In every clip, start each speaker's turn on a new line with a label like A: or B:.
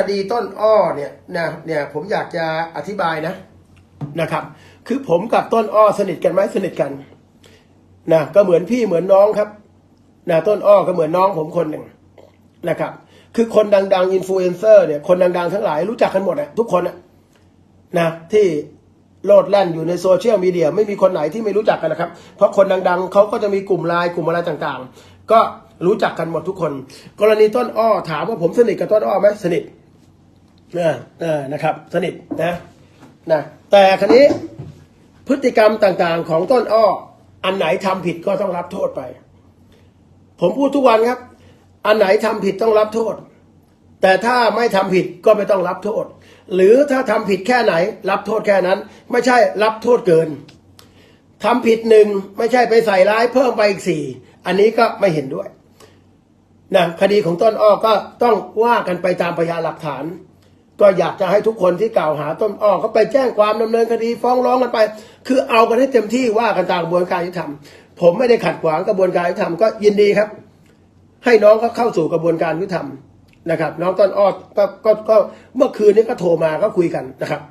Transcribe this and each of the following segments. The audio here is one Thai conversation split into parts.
A: คดีต้นอ้อเนี่ยนะเนี่ยผมอยากจะอธิบายนะนะครับ คือผมกับต้นอ้อสนิทกันไหมสนิทกันนะก็เหมือนพี่เหมือนน้องครับนะต้นอ้อก็เหมือนน้องผมคนหนึ่งนะครับ คือคนดังๆอินฟลูเอนเซอร์เนี่ยคนดังๆทั้งหลายรู้จักกันหมดอะทุกคนนะที่โลดแล่นอยู่ในโซเชียลมีเดียไม่มีคนไหนที่ไม่รู้จักกันนะครับ เพราะคนดังๆเขาก็จะมีกลุ่มไลน์กลุ่มอะไรต่างๆ ก็รู้จักกันหมดทุกคน กรณีต้นอ้อถามว่าผมสนิทกับต้นอ้อไหมสนิท เออเออนะครับสนิทนะนะแต่ครั้นี้พฤติกรรมต่างๆ ของต้นอ้ออันไหนทำผิดก็ต้องรับโทษไป ผมพูดทุกวันครับ อันไหนทำผิดต้องรับโทษ แต่ถ้าไม่ทำผิดก็ไม่ต้องรับโทษ หรือถ้าทำผิดแค่ไหน รับโทษแค่นั้น ไม่ใช่รับโทษเกินทำผิดหนึ่งไม่ใช่ไปใส่ร้ายเพิ่มไปอีกสี่อันนี้ก็ไม่เห็นด้วยนะคดีของต้นอ้อก็ต้องว่ากันไปตามพยานหลักฐาน ก็อยากจะให้ทุกคนที่กล่าวหาต้นอ้อก็ไปแจ้งความดำเนินคดีฟ้องร้องกันไป คือเอากันให้เต็มที่ว่ากันตามกระบวนการยุติธรรม ผมไม่ได้ขัดขวางกระบวนการยุติธรรมก็ยินดีครับ ให้น้องก็เข้าสู่กระบวนการยุติธรรมนะครับ น้องต้นอ้อก็ก็ก็เมื่อคืนนี้ก็โทรมาก็คุยกันนะครับ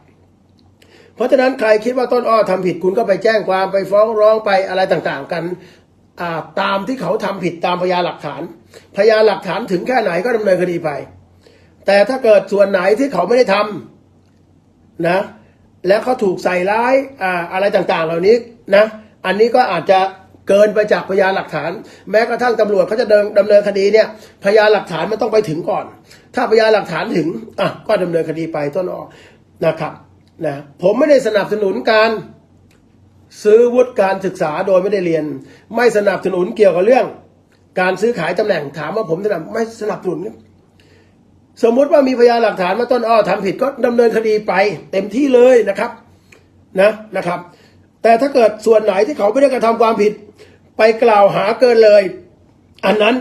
A: เพราะฉะนั้นใครคิดว่าต้นอ้อทำผิดคุณก็ไปแจ้งความไปฟ้องร้องไปอะไรต่างๆ กันตามที่เขาทำผิดตามพยานหลักฐาน พยานหลักฐานถึงแค่ไหนก็ดำเนินคดีไป แต่ถ้าเกิดส่วนไหนที่เขาไม่ได้ทำนะ แล้วเขาถูกใส่ร้ายอ่าอะไรต่างๆ เหล่านี้นะ อันนี้ก็อาจจะเกินไปจากพยานหลักฐาน แม้กระทั่งตำรวจเขาจะเดินดำเนินคดีเนี่ย พยานหลักฐานมันต้องไปถึงก่อน ถ้าพยานหลักฐานถึงอะก็ดำเนินคดีไปต้นอ้อนะครับนะผมไม่ได้สนับสนุนการซื้อวุฒิการศึกษาโดยไม่ได้เรียน ไม่สนับสนุนเกี่ยวกับเรื่อง การซื้อขายตำแหน่งถามว่าผมสนับไม่สนับสนุน สมมุติว่ามีพยานหลักฐานว่าต้นอ้อทำผิดก็ดำเนินคดีไปเต็มที่เลยนะครับนะนะครับ แต่ถ้าเกิดส่วนไหนที่เขาไม่ได้กระทำความผิด ไปกล่าวหาเกินเลย อันนั้น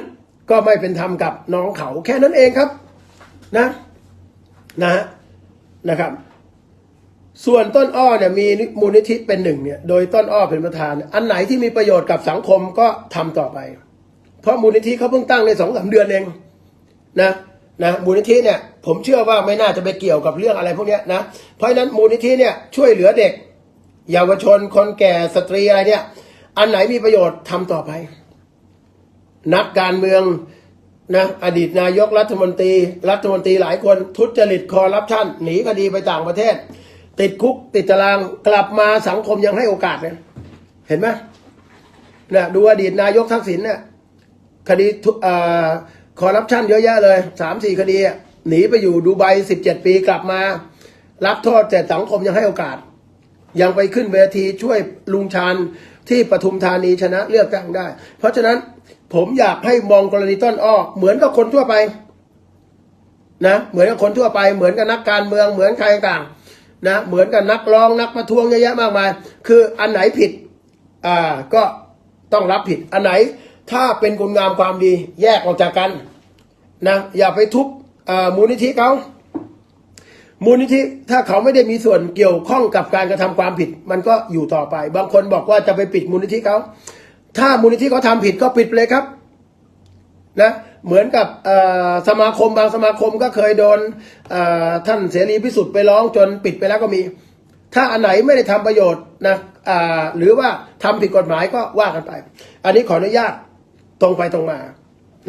A: ก็ไม่เป็นธรรมกับน้องเขาแค่นั้นเองครับนะนะนะครับ ส่วนต้นอ้อเนี่ยมีมูลนิธิเป็นหนึ่งเนี่ยโดยต้นอ้อเป็นประธาน อันไหนที่มีประโยชน์กับสังคมก็ทำต่อไป เพราะมูลนิธิเขาเพิ่งตั้งในสองสามเดือนเองนะ นะมูลนิธิเนี่ยผมเชื่อว่าไม่น่าจะไปเกี่ยวกับเรื่องอะไรพวกนี้นะเพราะฉะนั้นมูลนิธิเนี่ยช่วยเหลือเด็ก เยาวชนคนแก่สตรีอะไรเนี่ย อันไหนมีประโยชน์ทำต่อไป นักการเมืองนะอดีตนายกรัฐมนตรี รัฐมนตรีหลายคนทุจริตคอร์รัปชันหนีคดีไปต่างประเทศ ติดคุกติดตารางกลับมาสังคมยังให้โอกาสเลยเห็นไหมเนี่ยดูอดีตนายกทักษิณเนี่ยคดีทุเอ่อ คอร์รัปชันเยอะแยะเลยสามสี่คดี หนีไปอยู่ดูไบสิบเจ็ดปีกลับมา รับโทษแต่สังคมยังให้โอกาส ยังไปขึ้นเวทีช่วยลุงชาญที่ปทุมธานีชนะเลือกตั้งได้ เพราะฉะนั้นผมอยากให้มองกรณีต้นอ้อเหมือนกับคนทั่วไปนะเหมือนกับคนทั่วไปเหมือนกับนักการเมืองเหมือนใครต่างนะเหมือนกับนักร้องนักประท้วงเยอะแยะมากมาย คืออันไหนผิดอ่าก็ต้องรับผิดอันไหน ถ้าเป็นคุณงามความดีแยกออกจากกันนะอย่าไปทุบมูลนิธิเขามูลนิธิถ้าเขาไม่ได้มีส่วนเกี่ยวข้องกับการกระทำความผิด มันก็อยู่ต่อไป บางคนบอกว่าจะไปปิดมูลนิธิเขาถ้ามูลนิธิเขาทำผิดก็ปิดไปเลยครับนะเหมือนกับสมาคมบางสมาคมก็เคยโดนท่านเสรีพิสุทธิ์ไปร้องจนปิดไปแล้วก็มี ถ้าอันไหนไม่ได้ทำประโยชน์นะหรือว่าทำผิดกฎหมายก็ว่ากันไป อันนี้ขออนุญาต ตรงไปตรงมา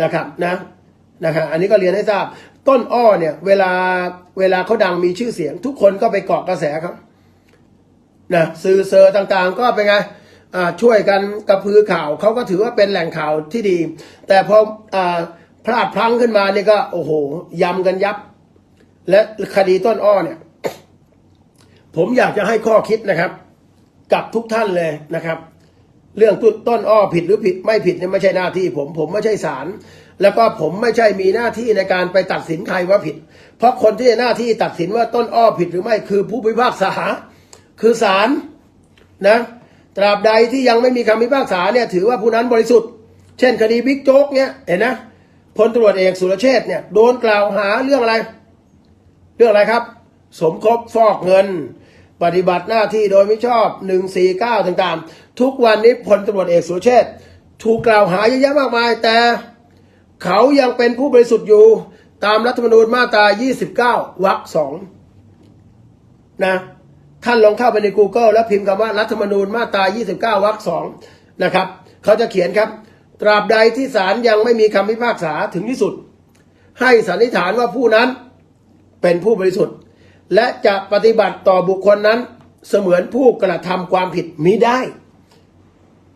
A: นะครับนะนะครับอันนี้ก็เรียนให้ทราบ ต้นอ้อเนี่ยเวลาเวลาเขาดังมีชื่อเสียง ทุกคนก็ไปเกาะกระแสครับนะสื่อเซอร์ต่างๆ ก็เป็นไงช่วยกันกระพือข่าวเขาก็ถือว่าเป็นแหล่งข่าวที่ดี แต่พออพลาดพลั้งขึ้นมานี่ก็ โอ้โหยำกันยับ และคดีต้นอ้อเนี่ย ผมอยากจะให้ข้อคิดนะครับ กับทุกท่านเลยนะครับ เรื่องต้นต้นอ้อผิดหรือผิดไม่ผิดเนี่ยไม่ใช่หน้าที่ผมผมไม่ใช่ศาลแล้วก็ผมไม่ใช่มีหน้าที่ในการไปตัดสินใครว่าผิด เพราะคนที่หน้าที่ตัดสินว่าต้นอ้อผิดหรือไม่คือผู้พิพากษา คือศาลนะตราบใดที่ยังไม่มีคำพิพากษาเนี่ยถือว่าผู้นั้นบริสุทธิ์ เช่นคดีบิ๊กโจ๊กเนี่ยเห็นนะพลตรวจเอกสุรเชษเนี่ยโดนกล่าวหาเรื่องอะไร เรื่องอะไรครับ สมคบฟอกเงิน ปฏิบัติหน้าที่โดยไม่ชอบ 149 ต่างๆ ทุกวันนี้พลตำรวจเอกสุเชษถูกกล่าวหาเยอะแยะมากมาย แต่เขายังเป็นผู้บริสุทธิ์อยู่ตามรัฐธรรมนูญมาตรา 29 วรรคสองนะท่านลองเข้าไปใน Google แล้วพิมพ์คำว่ารัฐธรรมนูญมาตรา 29 วรรคสองนะครับ เขาจะเขียนครับ ตราบใดที่ศาลยังไม่มีคำพิพากษาถึงที่สุด ให้สันนิษฐานว่าผู้นั้นเป็นผู้บริสุทธิ์ และจะปฏิบัติต่อบุคคลนั้นเสมือนผู้กระทำความผิดมิได้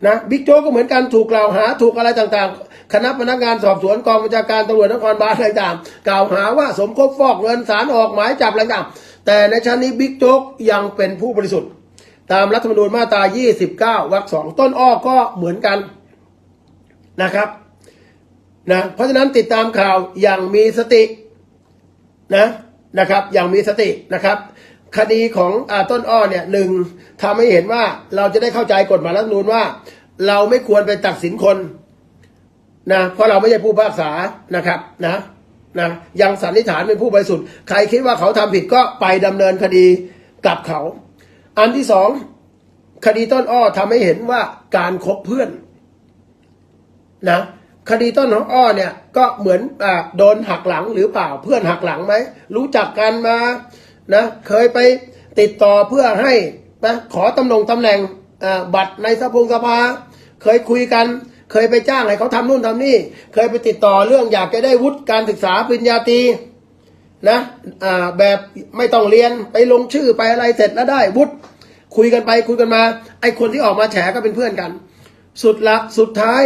A: นะบิ๊กโจ๊กก็เหมือนกันถูกกล่าวหาถูกอะไรต่างๆ คณะพนักงานสอบสวนกองบัญชาการตำรวจนครบาลอะไรต่างกล่าวหาว่าสมคบฟอกเงินสารออกหมายจับอะไรต่างแต่ในชั้นนี้บิ๊กโจ๊กยังเป็นผู้บริสุทธิ์ ตามรัฐธรรมนูญมาตรา 29 วรรคสองต้นอ้อก็เหมือนกันนะครับนะเพราะฉะนั้นติดตามข่าวอย่างมีสตินะ นะครับอย่างมีสตินะครับ คดีของอต้นอ้อเนี่ยหนึ่งทำให้เห็นว่าเราจะได้เข้าใจกฎหมายรัฐธรรมนูญว่า เราไม่ควรไปตัดสินคนนะเพราะเราไม่ใช่ผู้พิพากษานะครับนะนะยังสันนิษฐานเป็นผู้บริสุทธิ์ใครคิดว่าเขาทำผิดก็ไปดำเนินคดีกับเขา อันที่สองคดีต้นอ้อทำให้เห็นว่าการคบเพื่อนนะ คดีต้นของอ้อเนี่ยก็เหมือนอโดนหักหลังหรือเปล่าเพื่อนหักหลังไหมรู้จักกันมานะเคยไปติดต่อเพื่อให้นะขอตำแหน่งตำแหน่งบัตรในสภงสภาเคยคุยกัน เคยไปจ้างให้เขาทำนู่นทำนี่ เคยไปติดต่อเรื่องอยากจะได้วุฒิการศึกษาปริญญาตรีนะแบบไม่ต้องเรียนไปลงชื่อไปอะไรเสร็จแล้วได้วุฒิคุยกันไปคุยกันมา ไอคนที่ออกมาแฉก็เป็นเพื่อนกัน สุดละสุดท้าย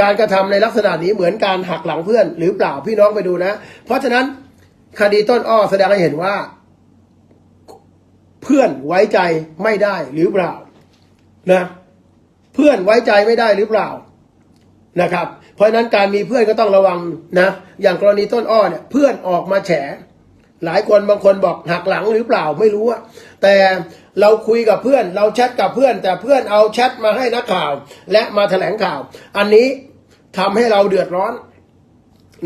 A: การกระทำในลักษณะนี้เหมือนการหักหลังเพื่อน หรือเปล่าพี่น้องไปดูนะ เพราะฉะนั้นคดีต้นอ้อแสดงให้เห็นว่า เพื่อนไว้ใจไม่ได้หรือเปล่านะเพื่อนไว้ใจไม่ได้หรือเปล่านะครับ เพราะฉะนั้นการมีเพื่อนก็ต้องระวังนะ อย่างกรณีต้นอ้อเนี่ยเพื่อนออกมาแฉ หลายคนบางคนบอกหักหลังหรือเปล่าไม่รู้อะแต่เราคุยกับเพื่อน เราแชทกับเพื่อน แต่เพื่อนเอาแชทมาให้นักข่าว และมาแถลงข่าว อันนี้ทำให้เราเดือดร้อน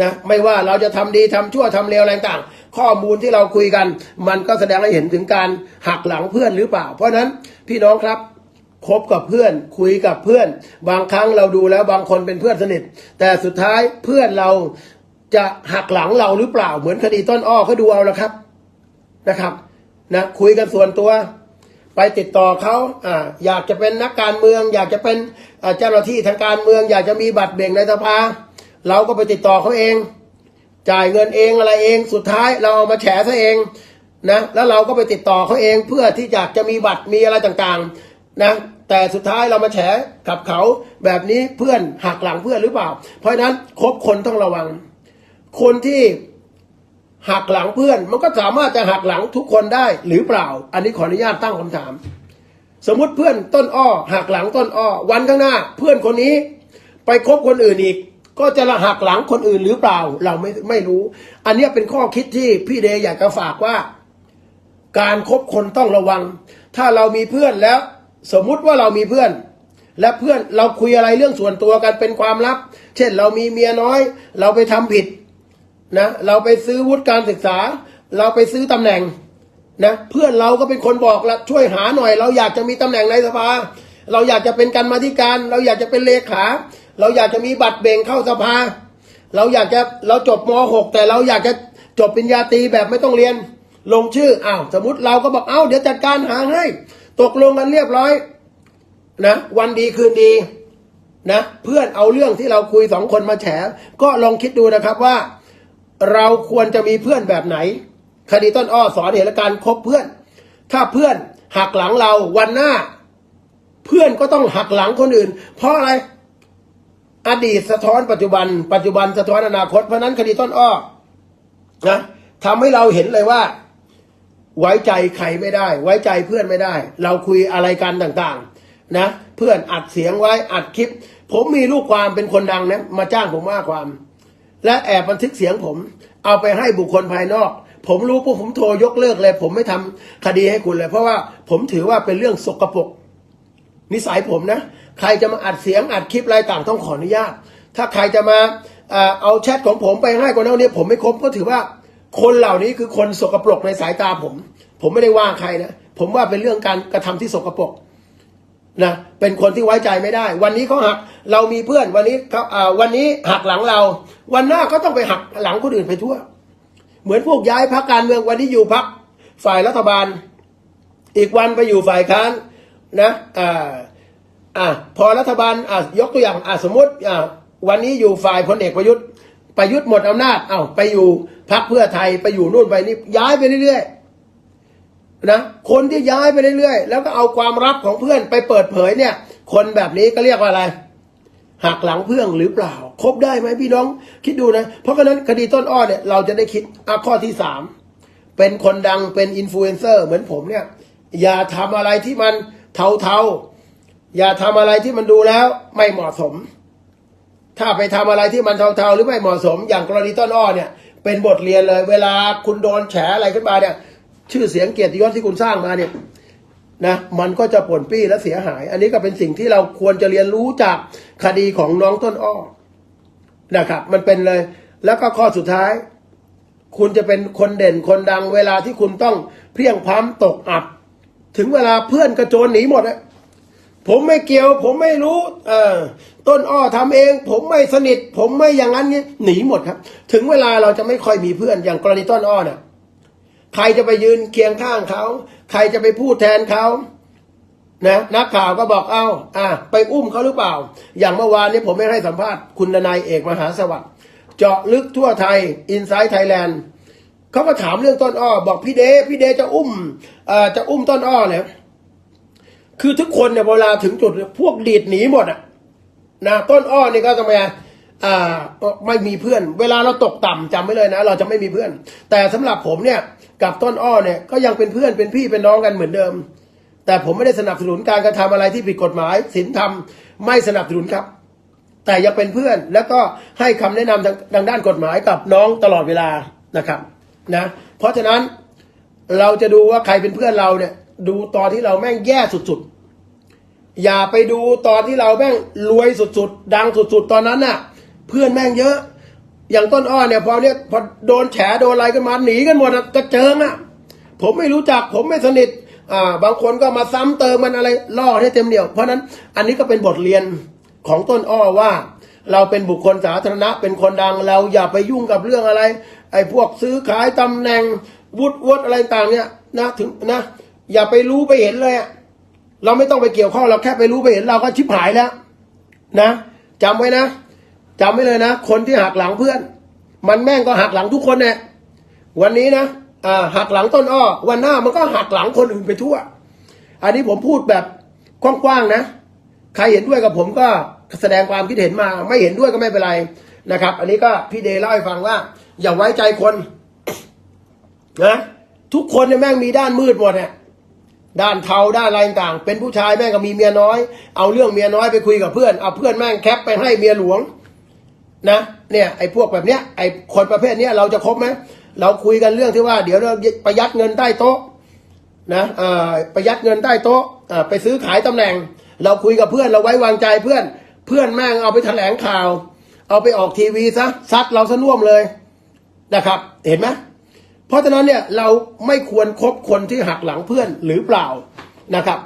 A: นะไม่ว่าเราจะทำดีทำชั่วทำเลวอะไรต่าง ข้อมูลที่เราคุยกัน มันก็แสดงให้เห็นถึงการหักหลังเพื่อนหรือเปล่า เพราะนั้นพี่น้องครับคบกับเพื่อนคุยกับเพื่อน บางครั้งเราดูแล้วบางคนเป็นเพื่อนสนิท แต่สุดท้ายเพื่อนเรา จะหักหลังเราหรือเปล่าเหมือนคดีต้นอ้อเขาดูเอาละครับนะครับนะคุยกันส่วนตัว ไปติดต่อเขาอ่าอยากจะเป็นนักการเมือง อยากจะเป็นเจ้าหน้าที่ทางการเมือง อยากจะมีบัตรเบ่งในสภาเราก็ไปติดต่อเขาเอง จ่ายเงินเองอะไรเองสุดท้ายเราเอามาแฉซะเองนะแล้วเราก็ไปติดต่อเขาเองเพื่อที่อยากจะมีบัตรมีอะไรต่างๆนะแต่สุดท้ายเรามาแฉกับเขาแบบนี้เพื่อนหักหลังเพื่อนหรือเปล่า เพราะฉะนั้นคบคนต้องระวัง คนที่หักหลังเพื่อน มันก็สามารถจะหักหลังทุกคนได้หรือเปล่า อันนี้ขออนุญาตตั้งคำถาม สมมุติเพื่อนต้นอ้อหักหลังต้นอ้อวันข้างหน้า เพื่อนคนนี้ไปคบคนอื่นอีก ก็จะละหักหลังคนอื่นหรือเปล่า เราไม่ไม่รู้ อันนี้เป็นข้อคิดที่พี่เดย์อยากจะฝากว่า การคบคนต้องระวัง ถ้าเรามีเพื่อนแล้ว สมมุติว่าเรามีเพื่อน และเพื่อนเราคุยอะไรเรื่องส่วนตัวกันเป็นความลับ เช่นเรามีเมียน้อย เราไปทำผิด นะเราไปซื้อวุฒิการศึกษา เราไปซื้อตำแหน่งนะเพื่อนเราก็เป็นคนบอกละช่วยหาหน่อย เราอยากจะมีตำแหน่งในสภา เราอยากจะเป็นกรรมาธิการ เราอยากจะเป็นเลขา เราอยากจะมีบัตรเบ่งเข้าสภา เราอยากจะเราจบม .6 แต่เราอยากจะจบปริญญาตรีแบบไม่ต้องเรียน ลงชื่ออ้าวสมมติเราก็บอกเอ้าเดี๋ยวจัดการหาให้ ตกลงกันเรียบร้อยนะวันดีคืนดีนะเพื่อนเอาเรื่องที่เราคุยสองคนมาแฉก็ลองคิดดูนะครับว่า เราควรจะมีเพื่อนแบบไหน คดีต้นอ้อสอนเห็นและการคบเพื่อน ถ้าเพื่อนหักหลังเราวันหน้า เพื่อนก็ต้องหักหลังคนอื่น เพราะอะไร อดีตสะท้อนปัจจุบัน ปัจจุบันสะท้อนอนาคตเพราะฉะนั้นคดีต้นอ้อนะทำให้เราเห็นเลยว่า ไว้ใจใครไม่ได้ ไว้ใจเพื่อนไม่ได้ เราคุยอะไรกันต่างๆ นะ เพื่อนอัดเสียงไว้อัดคลิป ผมมีลูกความเป็นคนดังนะมาจ้างผมว่าความ และแอบบันทึกเสียงผม เอาไปให้บุคคลภายนอก ผมรู้พวกผมโทรยกเลิกเลย ผมไม่ทำคดีให้คุณเลย เพราะว่าผมถือว่าเป็นเรื่องสกปรกนิสัยผมนะ ใครจะมาอัดเสียงอัดคลิปอะไรต่างต้องขออนุญาต ถ้าใครจะมาเอาแชทของผมไปให้คนนั้นเนี่ยผมไม่ครบก็ถือว่าคนเหล่านี้คือคนสกปรกในสายตาผม ผมไม่ได้ว่าใครนะ ผมว่าเป็นเรื่องการกระทำที่สกปรก นะเป็นคนที่ไว้ใจไม่ได้ วันนี้เขาหักเรามีเพื่อนวันนี้เขาวันนี้หักหลังเรา วันหน้าก็ต้องไปหักหลังคนอื่นไปทั่ว เหมือนพวกย้ายพักการเมืองวันนี้อยู่พักฝ่ายรัฐบาล อีกวันไปอยู่ฝ่ายค้านนะอ่าอ่าพอรัฐบาลอ่ายกตัวอย่างอ่าสมมติอ่าวันนี้อยู่ฝ่ายพลเอกประยุทธ์ประยุทธ์หมดอำนาจเอา้าไปอยู่พักเพื่อไทยไปอยู่นู่นไปนี่ย้ายไปเรื่อยๆ นะคนที่ย้ายไปเรื่อยๆ แล้วก็เอาความลับของเพื่อนไปเปิดเผยเนี่ย คนแบบนี้ก็เรียกว่าอะไรหักหลังเพื่อนหรือเปล่า ครบได้ไหมพี่น้อง คิดดูนะ เพราะฉะนั้นคดีต้นอ้อเนี่ยเราจะได้คิดอะข้อที่สามเป็นคนดังเป็นอินฟลูเอนเซอร์เหมือนผมเนี่ย อย่าทำอะไรที่มันเทาๆ อย่าทำอะไรที่มันดูแล้วไม่เหมาะสม ถ้าไปทำอะไรที่มันเทาๆ หรือไม่เหมาะสม อย่างกรณีต้นอ้อเนี่ย เป็นบทเรียนเลย เวลาคุณโดนแฉอะไรขึ้นมาเนี่ย ชื่อเสียงเกียรติยศที่คุณสร้างมาเนี่ยนะมันก็จะป่นปี้และเสียหาย อันนี้ก็เป็นสิ่งที่เราควรจะเรียนรู้จากคดีของน้องต้นอ้อนะครับ มันเป็นเลย แล้วก็ข้อสุดท้าย คุณจะเป็นคนเด่นคนดังเวลาที่คุณต้องเพียงพ้ำตกอับ ถึงเวลาเพื่อนกระโจนหนีหมดอะผมไม่เกี่ยว ผมไม่รู้ เออต้นอ้อทำเอง ผมไม่สนิท ผมไม่อย่างนั้นเนี่ยหนีหมดครับ ถึงเวลาเราจะไม่ค่อยมีเพื่อนอย่างกรณีต้นอ้อเนี่ย ใครจะไปยืนเคียงข้างเขา ใครจะไปพูดแทนเขานะนักข่าวก็บอกเอา้าอะไปอุ้มเขาหรือเปล่า อย่างเมื่อวานนี้ผมไม่ให้สัมภาษณ์คุณนายเอกมหาสวัสดิ์เจาะลึกทั่วไทยอินไซต์ไทยแลนด์เขาก็ถามเรื่องต้นอ้อ บอกพี่เดพี่เดจะอุ้มเอ่อจะอุ้มต้นอ้อเนี่ยคือทุกคนเนี่ยเวลาถึงจุดพวกดีดหนีหมดอะนะต้นอ้อนี่ก็ทำไม อ่าไม่มีเพื่อน เวลาเราตกต่ำจำไว้เลยนะ เราจะไม่มีเพื่อน แต่สำหรับผมเนี่ยกับต้นอ้อเนี่ยก็ยังเป็นเพื่อนเป็นพี่เป็นน้องกันเหมือนเดิม แต่ผมไม่ได้สนับสนุนการกระทำอะไรที่ผิดกฎหมายศีลธรรมไม่สนับสนุนครับ แต่ยังเป็นเพื่อนแล้วก็ให้คำแนะนำทางทางด้านกฎหมายกับน้องตลอดเวลานะครับนะเพราะฉะนั้นเราจะดูว่าใครเป็นเพื่อนเราเนี่ย ดูตอนที่เราแม่งแย่สุดๆอย่าไปดูตอนที่เราแม่งรวยสุดๆ ดังสุดๆ ตอนนั้นน่ะ เพื่อนแม่งเยอะ อย่างต้นอ้อเนี่ยพอเนี่ยพอโดนแฉโดนอะไรกันมาหนีกันหมดกระเจิงอะ ผมไม่รู้จักผมไม่สนิทอ่าบางคนก็มาซ้ำเติมมันอะไรล่อให้เต็มเหนียว เพราะนั้นอันนี้ก็เป็นบทเรียนของต้นอ้อว่า เราเป็นบุคคลสาธารณะเป็นคนดังเราอย่าไปยุ่งกับเรื่องอะไร ไอ้พวกซื้อขายตำแหน่งวุฒิวุฒิอะไรต่างเนี่ยนะถึงนะ อย่าไปรู้ไปเห็นเลยอะเราไม่ต้องไปเกี่ยวข้องเราแค่ไปรู้ไปเห็นเราก็ชิบหายแล้ว นะจำไว้นะ จำไว้เลยนะ คนที่หักหลังเพื่อน มันแม่งก็หักหลังทุกคนเนี่ยวันนี้นะอ่าหักหลังต้นอ้อ วันหน้ามันก็หักหลังคนอื่นไปทั่ว อันนี้ผมพูดแบบกว้างๆนะ ใครเห็นด้วยกับผมก็แสดงความคิดเห็นมา ไม่เห็นด้วยก็ไม่เป็นไรนะครับ อันนี้ก็พี่เดย์เล่าให้ฟังว่า อย่าไว้ใจคนนะทุกคนเนี่ยแม่งมีด้านมืดหมดเนี่ยด้านเทาด้านอะไรต่างเป็นผู้ชายแม่งก็มีเมียน้อย เอาเรื่องเมียน้อยไปคุยกับเพื่อนเอาเพื่อนแม่งแคปไปให้เมียหลวง นะเนี่ยไอ้พวกแบบเนี้ยไอ้คนประเภทเนี้ยเราจะคบไหมเราคุยกันเรื่องที่ว่า เดี๋ยวเราประหยัดเงินใต้โต๊ะนะประหยัดเงินใต้โต๊ะไปซื้อขายตำแหน่ง เราคุยกับเพื่อนเราไว้วางใจเพื่อน เพื่อนแม่งเอาไปแถลงข่าว เอาไปออกทีวีซะซัดเราซะน่วมเลยนะครับ เห็นไหมเพราะฉะนั้นเนี่ยเราไม่ควรครบคนที่หักหลังเพื่อนหรือเปล่านะครับ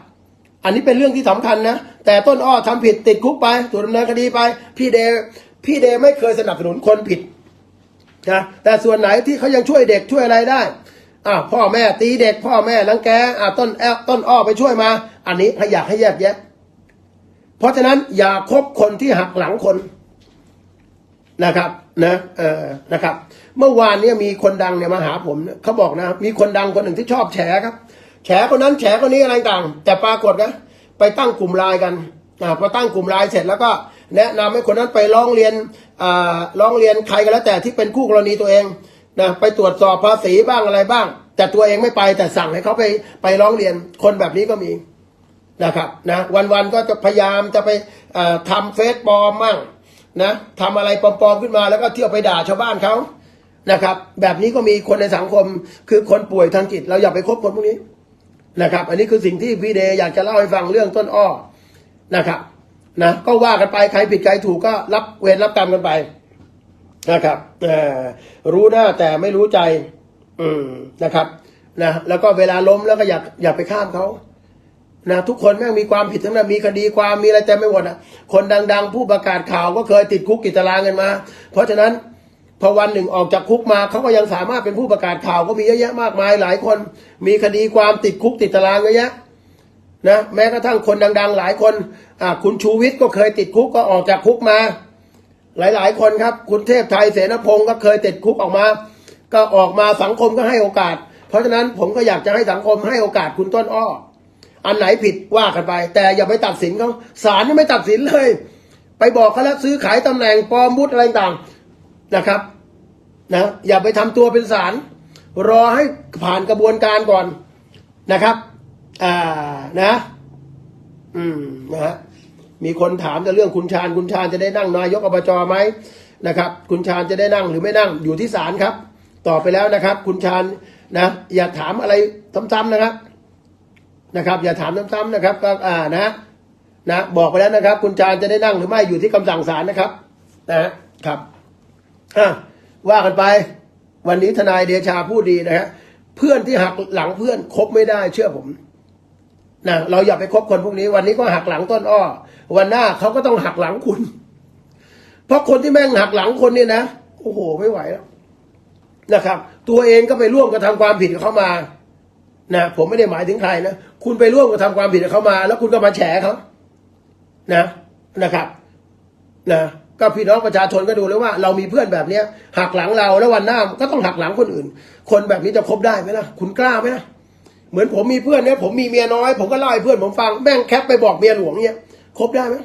A: อันนี้เป็นเรื่องที่สำคัญนะแต่ต้นอ้อทำผิดติดคุกไปถูกดำเนินคดีไป พี่เด พี่เดไม่เคยสนับสนุนคนผิดนะแต่ส่วนไหนที่เขายังช่วยเด็กช่วยอะไรได้อ่าพ่อแม่ตีเด็กพ่อแม่รังแกอ่าต้นแอลต้นอ้อไปช่วยมา อันนี้ให้อยากให้แยกแยะ เพราะฉะนั้นอย่าคบคนที่หักหลังคนนะครับนะเออนะครับ เมื่อวานเนี้มีคนดังเนี่ยมาหาผมเนี่ยเขาบอกนะ มีคนดังคนหนึ่งที่ชอบแฉครับ แฉคนนั้นแฉคนนี้อะไรต่าง แต่ปรากฏนะไปตั้งกลุ่มไลน์กันอ่าพอตั้งกลุ่มไลน์เสร็จแล้วก็ แนะนำให้คนนั้นไปร้องเรียนร้องเรียนใครก็แล้วแต่ที่เป็นคู่กรณีตัวเองนะไปตรวจสอบภาษีบ้างอะไรบ้าง แต่ตัวเองไม่ไปแต่สั่งให้เขาไปไปร้องเรียนคนแบบนี้ก็มีนะครับนะวันๆก็จะพยายามจะไปทำเฟซปลอมมั่งนะทำอะไรปลอมๆขึ้นมาแล้วก็เที่ยวไปด่าชาวบ้านเขานะครับ แบบนี้ก็มีคนในสังคมคือคนป่วยทางจิต เราอย่าไปคบคนพวกนี้นะครับ อันนี้คือสิ่งที่พี่เดย์อยากจะเล่าให้ฟังเรื่องต้นอ้อนะครับ นะก็ว่ากันไปใครผิดใครถูกก็รับเวรรับกรรมกันไปนะครับเอ่อรู้หน้าแต่ไม่รู้ใจ อืมนะครับนะแล้วก็เวลาล้มแล้วก็อย่าอย่าไปข้ามเขานะทุกคนแม่งมีความผิดทั้งนั้นมีคดีความมีอะไรแต่ไม่หมดอะ คนดัง ๆ ผู้ประกาศข่าวก็เคยติดคุกติดตารางกันมา เพราะฉะนั้นพอวันหนึ่งออกจากคุกมาเขาก็ยังสามารถเป็นผู้ประกาศข่าวก็มีเยอะแยะมากมายหลายคน มีคดีความติดคุกติดตารางเยอะแยะ นะแม้กระทั่งคนดัง ๆ หลายคนอ่าคุณชูวิทย์ก็เคยติดคุกก็ออกจากคุกมา หลายๆ คนครับ คุณเทพไทยเสนพงศ์ก็เคยติดคุกออกมา ก็ออกมาสังคมก็ให้โอกาส เพราะฉะนั้นผมก็อยากจะให้สังคมให้โอกาสคุณต้นอ้อ อันไหนผิดว่ากันไป แต่อย่าไปตัดสินเขาศาลนี่ไม่ตัดสินเลย ไปบอกเขาแล้วซื้อขายตำแหน่งปลอมบุตรอะไรต่างนะครับนะอย่าไปทำตัวเป็นศาลรอให้ผ่านกระบวนการก่อนนะครับ อ่านะ อืมนะฮะมีคนถามแต่เรื่องคุณชาญคุณชาญจะได้นั่งนายกอบจไหมนะครับ คุณชาญจะได้นั่งหรือไม่นั่งอยู่ที่ศาลครับตอบไปแล้วนะครับ คุณชาญนะอย่าถามอะไรซ้ำๆนะครับ นะครับ อย่าถามซ้ำๆนะครับ ก็อ่านะนะบอกไปแล้วนะครับ คุณชาญจะได้นั่งหรือไม่อยู่ที่คำสั่งศาลนะครับ นะครับอะว่ากันไป วันนี้ทนายเดชาพูดดีนะฮะเพื่อนที่หักหลังเพื่อนคบไม่ได้เชื่อผม นะเราอย่าไปคบคนพวกนี้ วันนี้ก็หักหลังต้นอ้อ วันหน้าเขาก็ต้องหักหลังคุณ เพราะคนที่แม่งหักหลังคนนี่นะโอ้โหไม่ไหวแล้วนะครับ ตัวเองก็ไปร่วมกระทำความผิดกับเขามานะผมไม่ได้หมายถึงใครนะคุณไปร่วมกระทำความผิดกับเขามา แล้วคุณก็มาแฉเขานะนะครับนะก็พี่น้องประชาชนก็ดูเลยว่า เรามีเพื่อนแบบเนี้ยหักหลังเราแล้ววันหน้าก็ต้องหักหลังคนอื่น คนแบบนี้จะคบได้ไหมล่ะ คุณกล้าไหมล่ะ เหมือนผมมีเพื่อนเนี่ยผมมีเมียน้อย ผมก็เล่าให้เพื่อนผมฟังแม่งแคปไปบอกเมียหลวงเนี่ยคบได้ไหม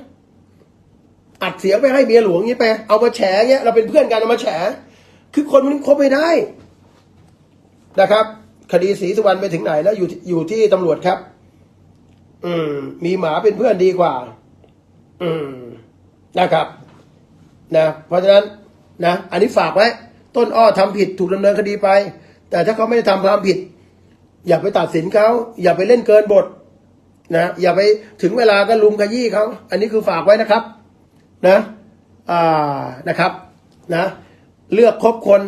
A: อัดเสียงไปให้เมียหลวงนี้ไปเอามาแฉเงี้ยเราเป็นเพื่อนกันเอามาแฉคือคนมันคบไม่ได้นะครับ คดีศรีสุวรรณไปถึงไหนแล้วอยู่ที่อยู่ที่ตำรวจครับ อืม มีหมาเป็นเพื่อนดีกว่า อืมนะครับ นะเพราะฉะนั้นนะอันนี้ฝากไว้ ต้นอ้อทำผิดถูกดำเนินคดีไป แต่ถ้าเขาไม่ได้ทำความผิด อย่าไปตัดสินเขาอย่าไปเล่นเกินบทนะอย่าไปถึงเวลาก็ลุมขยี้เขาอันนี้คือฝากไว้นะครับนะอ่านะครับนะเลือกคบคน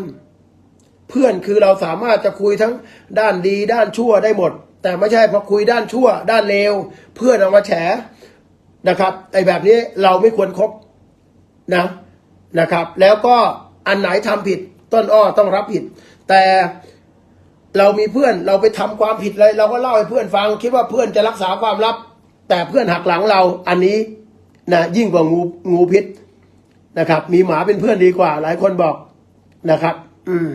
A: เพื่อนคือเราสามารถจะคุยทั้งด้านดีด้านชั่วได้หมด แต่ไม่ใช่พอคุยด้านชั่ว ด้านเลวเพื่อนเอามาแฉนะครับไอ้แบบนี้เราไม่ควรครบนะนะครับ แล้วก็อันไหนทำผิดต้นอ้อต้องรับผิด แต่ เรามีเพื่อนเราไปทำความผิดเลยเราก็เล่าให้เพื่อนฟัง คิดว่าเพื่อนจะรักษาความลับ แต่เพื่อนหักหลังเราอันนี้นะยิ่งกว่างูงูพิษนะครับ มีหมาเป็นเพื่อนดีกว่า หลายคนบอกนะครับ อืม